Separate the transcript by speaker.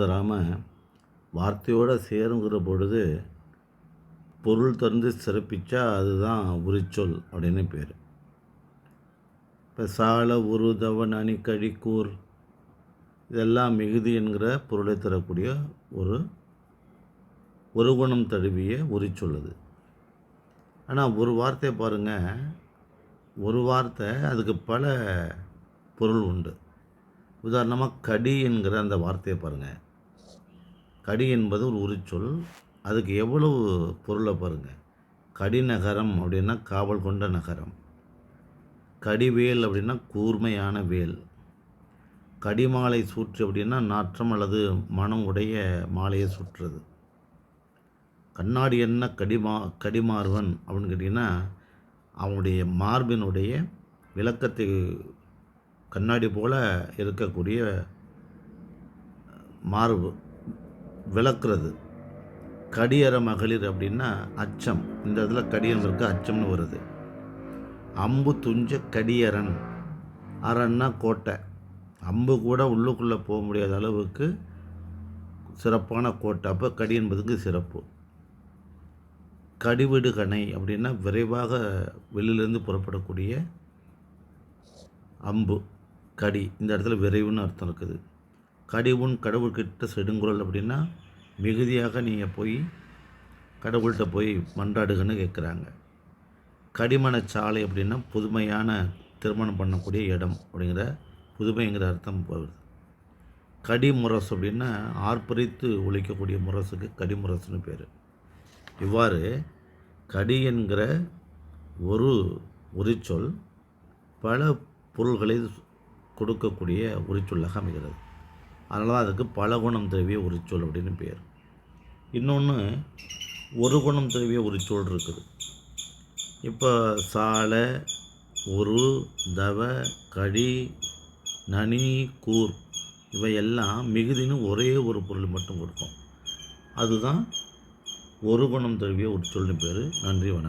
Speaker 1: தராமல் வார்த்தையோடு சேருங்கிற பொழுது பொருள் தந்து சிறப்பிச்சா அதுதான் உரிச்சொல் அப்படின்னு பேர். இப்போ சால உரு தவன் அணி கழிக்கூர் இதெல்லாம் மிகுதி என்கிற பொருளை தரக்கூடிய ஒரு ஒரு குணம் தழுவிய உரிச்சொல்லுது ஆனால் ஒரு வார்த்தையை பாருங்கள் ஒரு வார்த்தை அதுக்கு பல பொருள் உண்டு. உதாரணமாக கடி என்கிற அந்த வார்த்தையை பாருங்கள் கடி என்பது ஒரு உரிச்சொல். அதுக்கு எவ்வளவு பொருளை பாருங்கள் கடிநகரம் அப்படின்னா காவல் கொண்ட நகரம். கடிவேல் அப்படின்னா கூர்மையான வேல். கடிமாலை சூற்று அப்படின்னா நாற்றம் அல்லது மனம் உடைய மாலையை சுற்றுறது. கண்ணாடி என்ன கடிமா கடிமார்வன் அப்படின்னு கேட்டிங்கன்னா அவனுடைய மார்பினுடைய விளக்கத்தை கண்ணாடி போல் இருக்கக்கூடிய மார்பு. விளக்குறது. கடியற மகளிர் அப்படின்னா அச்சம். இந்த இடத்துல கடியம் இருக்க அச்சம்னு வருது. அம்பு துஞ்ச கடியரன் அரன்னா கோட்டை. அம்பு கூட உள்ளுக்குள்ளே போக முடியாத அளவுக்கு சிறப்பான கோட்டை. அப்போ கடி என்பதுக்கு சிறப்பு. கடிவிடு கணை அப்படின்னா விரைவாக வெளியிலேருந்து புறப்படக்கூடிய அம்பு கடி. இந்த இடத்துல விரைவுன்னு அர்த்தம் இருக்குது. கடிவுன் கடவுள்கிட்ட செடுங்குரல் அப்படின்னா மிகுதியாக நீங்கள் போய் கடவுள்கிட்ட போய் மன்றாடுகன்னு கேட்குறாங்க கடிமணச்சாலை அப்படின்னா புதுமையான திருமணம் பண்ணக்கூடிய இடம் அப்படிங்கிற புதுமைங்கிற அர்த்தம் போகுது. கடிமுரசு அப்படின்னா ஆர்ப்பரித்து ஒழிக்கக்கூடிய முரசுக்கு கடிமுரசுன்னு பேர். இவ்வாறு கடி என்கிற ஒரு உரிச்சொல் பல பொருள்களை கொடுக்கக்கூடிய உரிச்சொல்லாக அமைகிறது. அதனால தான் அதுக்கு பலகுணம் தழுவிய உரிச்சொல் அப்படின்னு பேர். இன்னொன்று ஒரு குணம் தழுவிய ஒரு சொல் இருக்குது. இப்போ சால ஒரு தவ கடி நனி கூர் இவையெல்லாம் மிகுதின்னு ஒரே ஒரு பொருள் மட்டும் கொடுக்கும். அதுதான் ஒரு குணம் தழுவிய உரிச்சொல்னு பேர். நன்றி வணக்கம்.